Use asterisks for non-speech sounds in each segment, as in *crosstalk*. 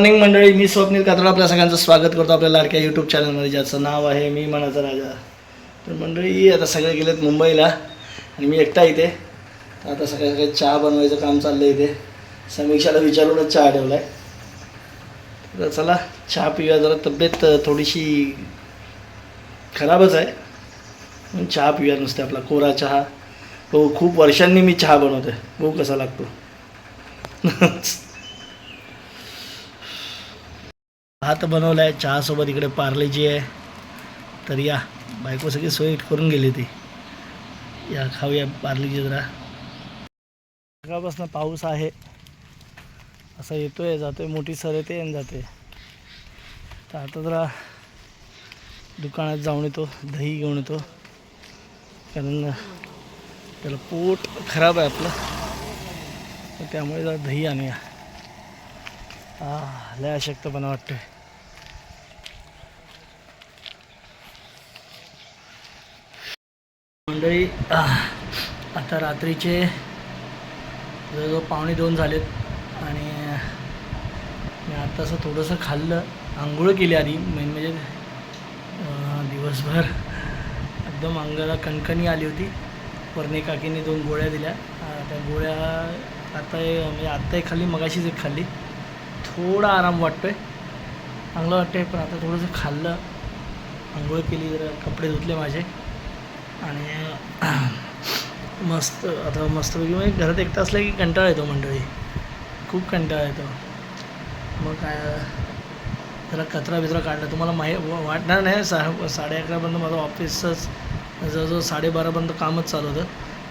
Morning मंडळी मी स्वप्नील कातरा आपल्या सगळ्यांचं स्वागत करतो आपल्या लाडक्या यूट्यूब चॅनलमध्ये ज्याचं नाव आहे मी मनाचा राजा. तर मंडळी आता सगळे गेलेत मुंबईला आणि मी एकटा इथे. तर आता सगळ्या सगळे चहा बनवायचं काम चाललं आहे इथे. समीक्षाला विचारूनच चहा ठेवला आहे तर चला चहा पिऊया जरा. तब्येत थोडीशी खराबच आहे. पण चहा पिऊया नुसते आपला कोरा चहा. हो खूप वर्षांनी मी चहा बनवतो आहे बघू कसा लागतो. *laughs* भात बनवला आहे चहासोबत इकडे पार्लेजी आहे. तर या बायको सगळी सोय करून गेली ती. या खाऊया पार्लेजी जरा. सकाळपासून पाऊस आहे. असा येतोय जातोय मोठी सर येते आणि जाते. तर आता जरा दुकानात जाऊन येतो दही घेऊन येतो. कारण त्याला पोट खराब आहे आपलं. तर त्यामुळे जरा दही आणूया. हा लय अशक्तपणा वाटतोय. मंडळी आता रात्रीचे जवळजवळ पावणे दोन झालेत आणि मी असं थोडंसं खाल्लं आंघोळ केली आधी मेन म्हणजे दिवसभर एकदम अंगाला कणकणी आली होती. वरणे काकीने दोन गोळ्या दिल्या. त्या गोळ्या आता म्हणजे आत्ताही खाल्ली मगाशीच एक खाल्ली. थोडा आराम वाटतोय. चांगलं वाटतंय पण आता थोडंसं खाल्लं. आंघोळ केली जरा कपडे धुतले माझे. आणि मस्त आता मस्तपैकी म्हणजे घरात एकटा असलं की कंटाळा येतो मंडळी. खूप कंटाळा येतो. मग काय जरा कचरा बिचरा काढला. तुम्हाला माही वाटणार नाही सा साडे अकरापर्यंत माझं ऑफिसचंच जवळजवळ साडेबारापर्यंत कामच चालू होतं.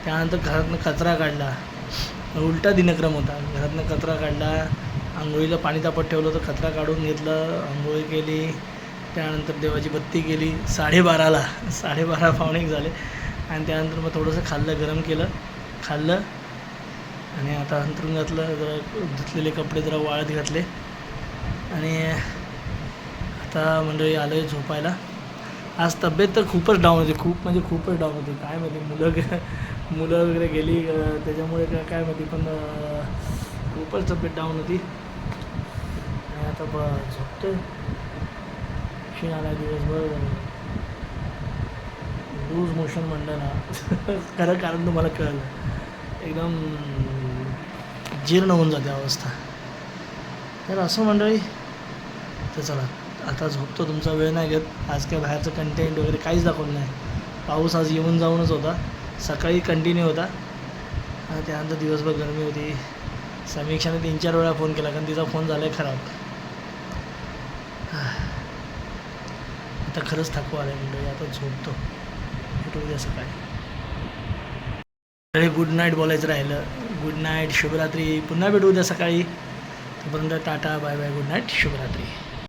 त्यानंतर घरातनं कचरा काढला. उलटा दिनक्रम होता. घरातनं कचरा काढला. आंघोळीला पाणी तापत ठेवलं तर कचरा काढून घेतलं. आंघोळी केली. त्यानंतर देवाची बत्ती गेली साडेबाराला साडेबारा पावणे झाले. आणि त्यानंतर मग थोडंसं खाल्लं गरम केलं खाल्लं. आणि आता अंतरून घातलं जरा धुतलेले कपडे जरा वाळत घातले. आणि आता मंडळी आलं आहे झोपायला. आज तब्येत तर खूपच डाऊन होती खूप म्हणजे खूपच डाऊन होती. काय माहिती मुलं मुलं वगैरे गेली त्याच्यामुळे काय काय माहिती पण खूपच तब्येत डाऊन होती. आणि आता ब झोपतोय क्षीण आला दिवसभर. लूज मोशन म्हणलं ना *laughs* खरं कारण तुम्हाला कळलं. एकदम जीर्ण होऊन जाते अवस्था. तर असं मंडळी तर चला आता झोपतो तुमचा वेळ नाही घेत. आज काय बाहेरचं कंटेंट वगैरे काहीच दाखवलं नाही. पाऊस आज येऊन जाऊनच होता. सकाळी कंटिन्यू होता. आणि त्यानंतर दिवसभर गरमी होती. समीक्षाने तीन चार वेळा फोन केला कारण तिचा फोन झाला आहे खराब. आता खरंच थकवा आला म्हणजे आता झोपतो. भेटू उद्या सकाळी. गुड नाईट बोलायचं राहिलं. गुड नाईट शुभरात्री. पुन्हा भेटू उद्या सकाळी. तोपर्यंत tata bye bye good night शुभरात्री.